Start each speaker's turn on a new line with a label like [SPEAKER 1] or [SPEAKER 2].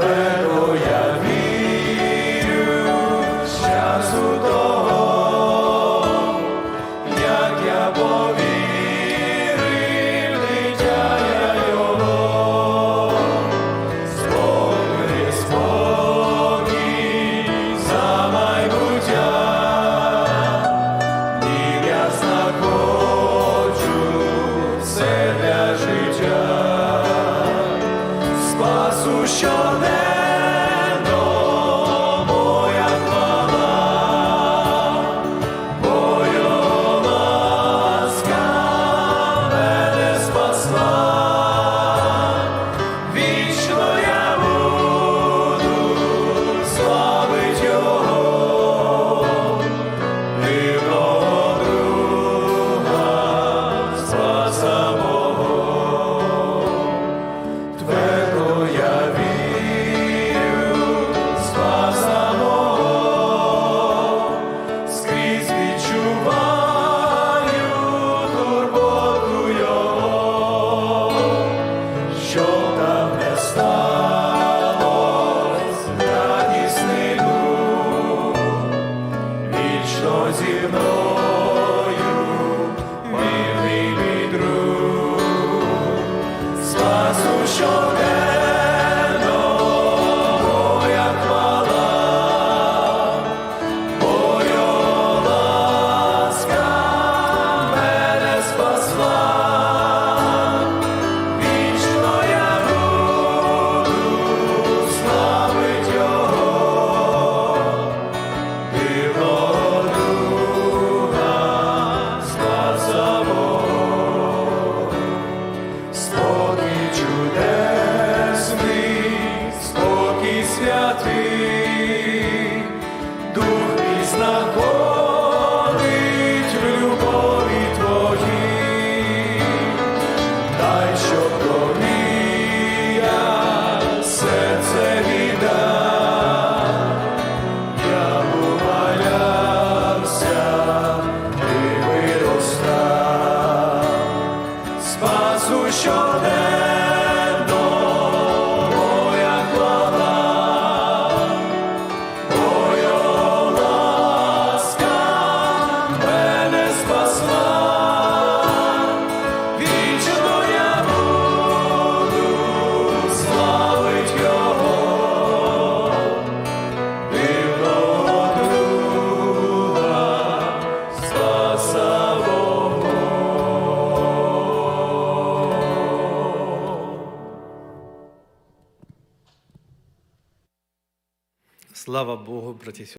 [SPEAKER 1] Тебе я вірю, щасу того, як я Бог. що зі мною. Ісус щодень.
[SPEAKER 2] Слава Богу, браті